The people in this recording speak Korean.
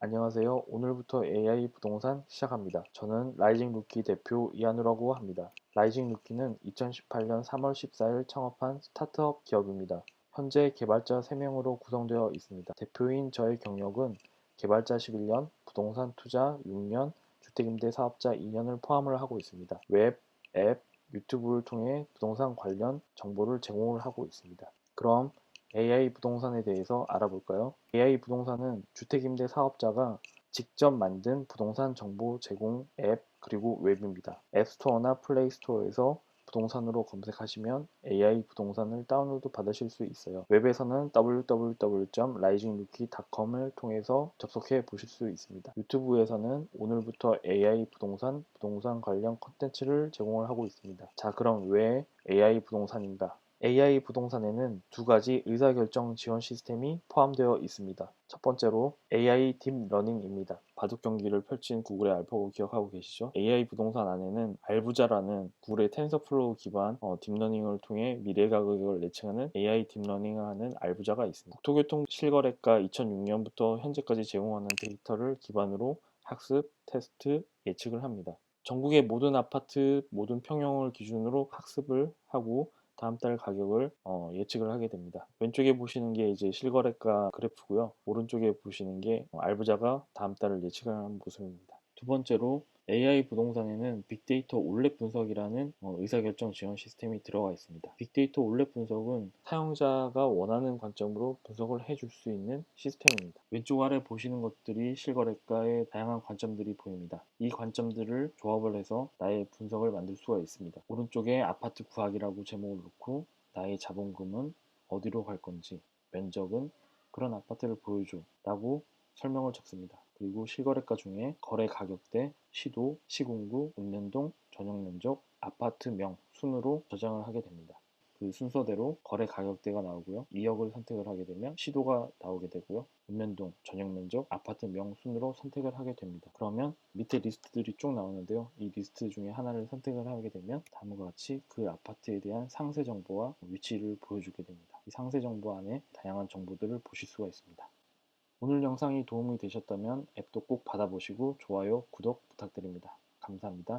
안녕하세요. 오늘부터 AI 부동산 시작합니다. 저는 라이징 루키 대표 이한우라고 합니다. 라이징 루키는 2018년 3월 14일 창업한 스타트업 기업입니다. 현재 개발자 3명으로 구성되어 있습니다. 대표인 저의 경력은 개발자 11년, 부동산 투자 6년, 주택임대 사업자 2년을 포함을 하고 있습니다. 웹, 앱, 유튜브를 통해 부동산 관련 정보를 제공을 하고 있습니다. 그럼 AI 부동산에 대해서 알아볼까요? AI 부동산은 주택임대 사업자가 직접 만든 부동산 정보 제공 앱 그리고 웹입니다. 앱스토어나 플레이스토어에서 부동산으로 검색하시면 AI 부동산을 다운로드 받으실 수 있어요. 웹에서는 www.risingrookie.com을 통해서 접속해 보실 수 있습니다. 유튜브에서는 오늘부터 AI 부동산, 부동산 관련 컨텐츠를 제공을 하고 있습니다. 자, 그럼 왜 AI 부동산인가? AI 부동산에는 두 가지 의사결정 지원 시스템이 포함되어 있습니다. 첫 번째로 AI 딥러닝입니다. 바둑 경기를 펼친 구글의 알파고 기억하고 계시죠? AI 부동산 안에는 알부자라는 구글의 텐서플로우 기반 어, 딥러닝을 통해 미래 가격을 예측하는 AI 딥러닝을 하는 알부자가 있습니다. 국토교통 실거래가 2006년부터 현재까지 제공하는 데이터를 기반으로 학습, 테스트, 예측을 합니다. 전국의 모든 아파트, 모든 평형을 기준으로 학습을 하고 다음 달 가격을 어, 예측을 하게 됩니다. 왼쪽에 보시는 게 이제 실거래가 그래프고요. 오른쪽에 보시는 게 어, 알부자가 다음 달을 예측하는 모습입니다. 두 번째로 AI 부동산에는 빅데이터 올렛 분석이라는 어, 의사결정 지원 시스템이 들어가 있습니다. 빅데이터 올렛 분석은 사용자가 원하는 관점으로 분석을 해줄 수 있는 시스템입니다. 왼쪽 아래 보시는 것들이 실거래가의 다양한 관점들이 보입니다. 이 관점들을 조합을 해서 나의 분석을 만들 수가 있습니다. 오른쪽에 아파트 구하기라고 제목을 놓고 나의 자본금은 어디로 갈 건지 면적은 그런 아파트를 보여줘 라고 설명을 적습니다. 그리고 실거래가 중에 거래 가격대, 시도, 시군구, 읍면동, 전용 면적, 아파트명 순으로 저장을 하게 됩니다. 그 순서대로 거래 가격대가 나오고요. 2억을 선택을 하게 되면 시도가 나오게 되고요. 읍면동, 전용 면적, 아파트 명 순으로 선택을 하게 됩니다. 그러면 밑에 리스트들이 쭉 나오는데요. 이 리스트 중에 하나를 선택을 하게 되면 다음과 같이 그 아파트에 대한 상세 정보와 위치를 보여주게 됩니다. 이 상세 정보 안에 다양한 정보들을 보실 수가 있습니다. 오늘 영상이 도움이 되셨다면 앱도 꼭 받아보시고 좋아요, 구독 부탁드립니다. 감사합니다.